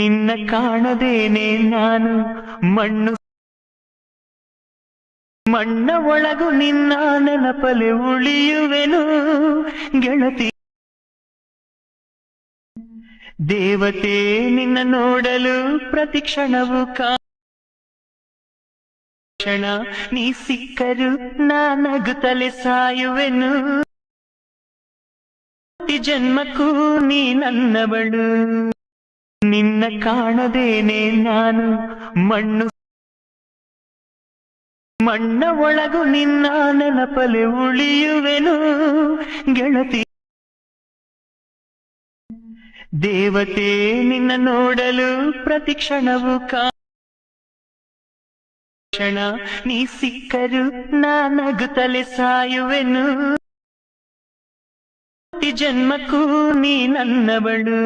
ನಿನ್ನ ಕಾಣದೇನೆ ನಾನು. ಮಣ್ಣು ಮಣ್ಣ ಒಳಗು ನಿನ್ನ ನೆನಪಲೆ ಉಳಿಯುವೆನು. ಗೆಳತಿ ದೇವತೆ ನಿನ್ನ ನೋಡಲು ಪ್ರತಿ ಕ್ಷಣವು ಕಾ ಕ್ಷಣ. ನೀ ಸಿಕ್ಕರು ನಾನಗುತ್ತಲೆ ಸಾಯುವೆನು. ಜನ್ಮಕ್ಕೂ ನೀ ನನ್ನವಳು. ನಿನ್ನ ಕಾಣದೇನೆ ನಾನು. ಮಣ್ಣು ಮಣ್ಣ ಒಳಗು ನಿನ್ನ ನೆನಪಲೆ ಉಳಿಯುವೆನು. ಗೆಳತಿ ದೇವತೆ ನಿನ್ನ ನೋಡಲು ಪ್ರತಿ ಕ್ಷಣವು ಕಾ ಕ್ಷಣ. ನೀ ಸಿಕ್ಕರು ನಾನಗುತ್ತಲೆ ಸಾಯುವೆನು. ಜನ್ಮಕ್ಕೂ ನೀ ನನ್ನವಳು.